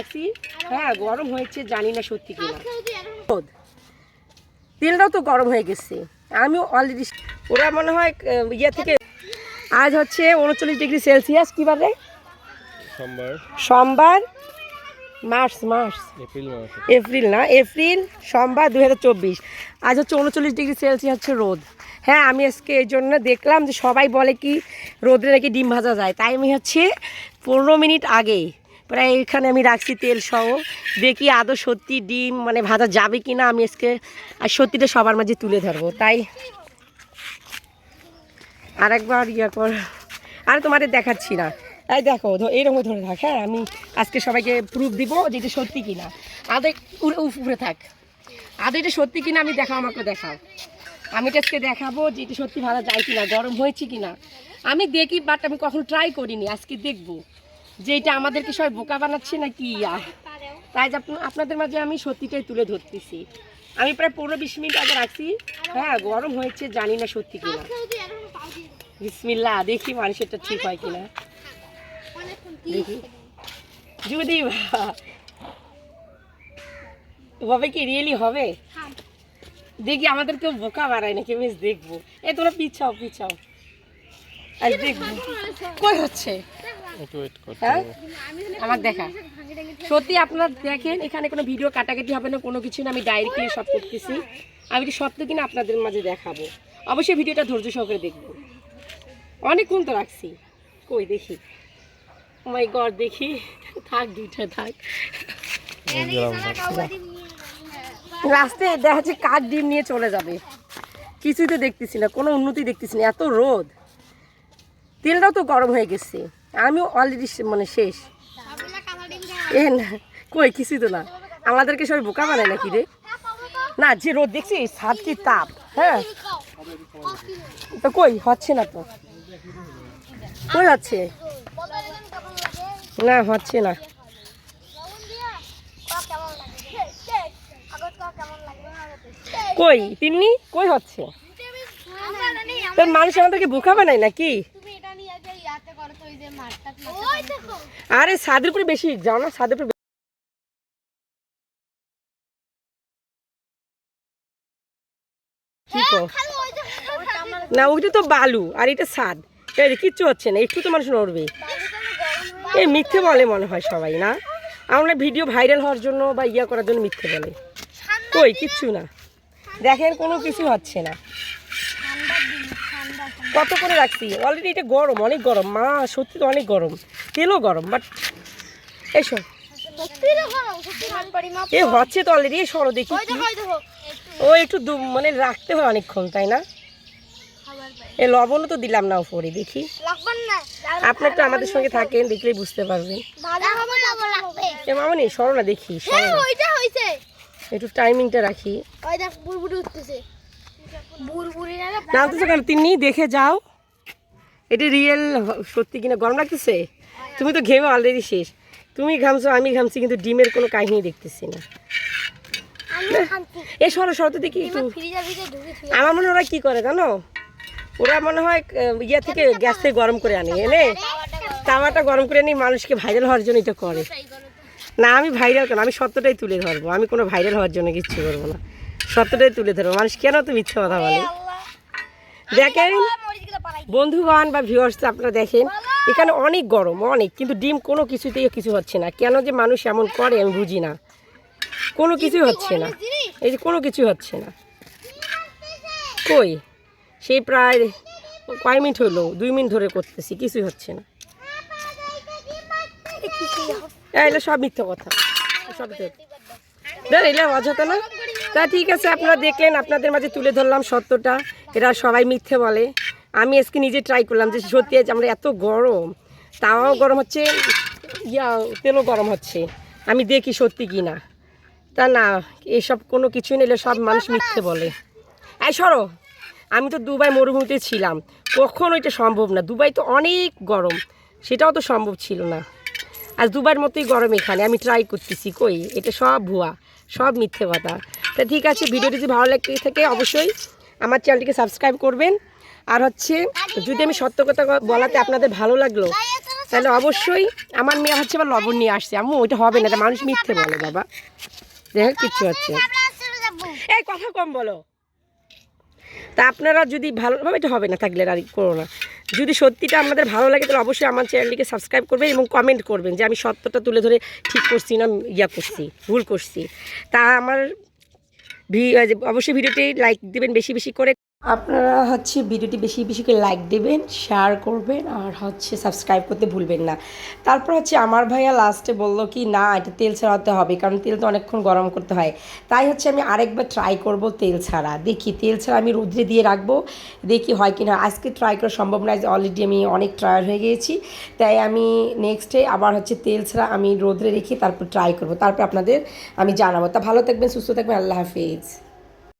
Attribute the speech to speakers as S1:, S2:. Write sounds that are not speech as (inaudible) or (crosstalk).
S1: রাখছি হ্যাঁ গরম হয়েছে জানি না সত্যি কিনা। রোদ। তেলটাও তো গরম হয়ে গেছে। আমি অলরেডি ওরা মনে হয় ইয়ে থেকে আজ হচ্ছে উনচল্লিশ ডিগ্রি সেলসিয়াস কী বারে?
S2: সোমবার।
S1: সোমবার? March March.
S2: এপ্রিল
S1: এপ্রিল না এপ্রিল সোমবার দুহাজার চব্বিশ। আজ হচ্ছে উনচল্লিশ ডিগ্রি সেলসিয়াস হচ্ছে রোদ। হ্যাঁ আমি আজকে এই জন্য দেখলাম যে সবাই বলে কি রোদে নাকি ডিম ভাজা যায়। তাই আমি হচ্ছে পনেরো মিনিট আগে প্রায় এখানে আমি রাখছি তেল সহ। দেখি আদৌ সত্যি ডিম মানে ভাজা যাবে কি না আমি আজকে আর সত্যিটা সবার মাঝে তুলে ধরবো, তাই? আরেকবার ইয়ে কর। আর তোমাদের দেখাচ্ছি না। এই দেখো এইরকম ধরে থাক হ্যাঁ? আমি আজকে সবাইকে প্রুফ দিব যে এটা সত্যি কিনা। আদৌ উপরে থাক। আদৌ এটা সত্যি কিনা আমি দেখাও, আমাকে দেখাও। আমি এটা আজকে দেখাবো যে এটা সত্যি ভালো যায় কিনা, গরম হয়েছে কিনা। আমি দেখি বাট আমি কখনো ট্রাই করিনি, আজকে দেখব। যে এটা আমাদেরকে সবাই বোকা বানাচ্ছে না কি তাই আপনাদের মাঝে আমি সত্যিটাই তুলে ধরতেছি। আমি প্রায় পনেরো বিশ মিনিট আগে রাখছি। হ্যাঁ গরম হয়েছে জানি না সত্যি কিনা। বিসমিল্লা দেখি মানুষেরটা ঠিক হয় কিনা। দেখি। যদি (laughs) হবে কি রিয়েলি হবে? দেখি আমাদের কেউ বোকা বাড়ায় নাকি বেশ দেখব। এ তোমরা পিছাও পিছাও। আর দেখব। (laughs) কই হচ্ছে? হ্যাঁ?
S2: হবে।
S1: আমার দেখা। সত্যি আপনারা দেখেন এখানে কোনো ভিডিও কাটাকাটি হবে না কোনো কিছু না আমি ডাইরেক্টলি সব করতেছি। আমি এটা সত্য কিনা আপনাদের মাঝে দেখাবো। অবশ্যই ভিডিওটা ধৈর্য সহকারে দেখব। অনেকক্ষণ তো রাখছি। কই দেখি? মাই গড দেখি। থাক দুইটা থাক। রাস্তায় দেখা যাচ্ছে কাঠ ডিম নিয়ে চলে যাবে। কিছুই তো দেখতেছি না কোনো উন্নতি দেখতেছি না এত রোদ। তেলটাও তো গরম হয়ে গেছে। আমিও অলরেডি মানে শেষ। এ না, কই, কিছুই তো না। আমাদেরকে সবাই বোকা বানায় নাকি রে? না, যে রোদ দেখছি সাত কি তাপ হ্যাঁ? তো কই, হচ্ছে না তো। কই হচ্ছে? না হচ্ছে না। কই, তিন্নি? কই হচ্ছে? তোর মানুষ আমাদেরকে বোকা বানায় নাকি? আরে ছাদের উপরে বেশি যাও না ছাদের উপরে কি না ওইটা তো বালু আর এটা ছাদ এই কিচ্ছু হচ্ছে না একটু তো মানুষ নড়বে। এই মিথ্যে বলে মনে হয় সবাই না? আমরা ভিডিও ভাইরাল হওয়ার জন্য বা ইয়া করার জন্য মিথ্যে বলে। কই কিচ্ছু না। দেখেন কোনো কিছু হচ্ছে না। কত করে রাখছি। অলরেডি এটা গরম অনেক গরম। মা সত্যি তো অনেক গরম। তেলও গরম বাট এসো। এ হচ্ছে তো অলরেডি সরো দেখি। ও একটু মানে রাখতে হয় অনেকক্ষণ তাই না? এ লবণও তো দিলাম না উপরে দেখি। আপনার তো আমাদের সঙ্গে থাকেন দেখলেই বুঝতে পারবেন। এ মামনি সরো না দেখি না। একটু টাইমিংটা রাখি। না কেন? তিনি দেখে যাও। এটা রিয়েল সত্যি কিনা? গরম লাগতেছে? তুমি তো ঘেমে অলরেডি শেষ। তুমি ঘামছো আমি ঘামছি কিন্তু ডিমের কোনো কাহিনী দেখতেছি না। এ সরো সরো তো দেখি একটু। আমার মনে হয় ওরা কি করে জানো? ওরা মনে হয় ইয়া থেকে গ্যাস থেকে গরম করে আনে এনে? তাওয়াটা গরম করে নিয়ে মানুষকে ভাইরাল হওয়ার জন্য এটা করে। না আমি ভাইরাল কেন? আমি সত্যটাই তুলে ধরবো। আমি কোনো ভাইরাল হওয়ার জন্য কিচ্ছু করব না। সত্যটাই তুলে ধরবো। মানুষ কেন তো মিথ্যে কথা বলে? দেখেন বন্ধুগণ বা ভিউয়ার্স আপনারা দেখেন এখানে অনেক গরম অনেক কিন্তু ডিম কোনো কিছুতেই কিছু হচ্ছে না। কেন যে মানুষ এমন করে আমি বুঝি না। কোনো কিছুই হচ্ছে না। এই যে কোনো কিছু হচ্ছে না। কই? সেই প্রায় কয় মিনিট হলো? দুই মিনিট ধরে করতেছি কিছুই হচ্ছে না। এগুলো সব মিথ্যে কথা। সব মিথ্যে। এগুলো অযথা না? তা ঠিক আছে, আপনারা দেখলেন, আপনাদের মাঝে তুলে ধরলাম সত্যটা। এরা সবাই মিথ্যে বলে। আমি আজকে নিজে ট্রাই করলাম যে সত্যি আজ আমরা এত গরম তাওয়াও গরম হচ্ছে, ইয়া তেলও গরম হচ্ছে। আমি দেখি সত্যি কি না তা না, এসব কোনো কিছুই নিলে সব মানুষ মিথ্যে বলে। এই সরো, আমি তো দুবাই মরুভূমিতে ছিলাম। কখনো এটা সম্ভব না। দুবাই তো অনেক গরম, সেটাও তো সম্ভব ছিল না। আজ দুবার মতোই গরম এখানে, আমি ট্রাই করতেছি, কই? এটা সব ভুয়া, সব মিথ্যে কথা। তা ঠিক আছে, ভিডিওটি যদি ভালো লাগতে থাকে অবশ্যই আমার চ্যানেলটিকে সাবস্ক্রাইব করবেন। আর হচ্ছে, যদি আমি সত্য কথা বলাতে আপনাদের ভালো লাগল, তাহলে অবশ্যই আমার মেয়ে হচ্ছে আবার লবণ নিয়ে আসছে। আম্মু ওইটা হবে না মানুষ মিথ্যে বলে, বাবা। দেখ কিচ্ছু হচ্ছে এই, কথা কম বলো। তা আপনারা যদি ভালো, ভাবে এটা হবে না, থাকলে আর করো না। যদি সত্যিটা আমাদের ভালো লাগে, তাহলে অবশ্যই আমার চ্যানেলটিকে সাবস্ক্রাইব করবেন এবং কমেন্ট করবেন যে আমি সত্যটা তুলে ধরে ঠিক করছি না, ইয়া করছি, ভুল করছি। তা আমার অবশ্যই ভিডিওটি লাইক দেবেন বেশি বেশি করে। আপনারা হচ্ছে ভিডিওটি বেশি বেশি করে লাইক দেবেন শেয়ার করবেন আর হচ্ছে সাবস্ক্রাইব করতে ভুলবেন না। তারপর হচ্ছে আমার ভাইয়া লাস্টে বলল কি, না, এটা তেল ছাড়াতে হবে, কারণ তেল তো অনেকক্ষণ গরম করতে হয়। তাই হচ্ছে আমি আরেকবার ট্রাই করব তেল ছাড়া। দেখি, তেল ছাড়া আমি রোদ্রে দিয়ে রাখব, দেখি হয় কি না আজকে ট্রাই করা সম্ভব নয় অলরেডি আমি অনেক ট্রায়াল হয়ে গিয়েছি। তাই আমি নেক্সটে আবার হচ্ছে তেল ছাড়া আমি রোদ্রে রেখে তারপর ট্রাই করব। তারপর আপনাদের আমি জানাব। তা ভালো থাকবেন, সুস্থ থাকবেন, আল্লাহ হাফিজ।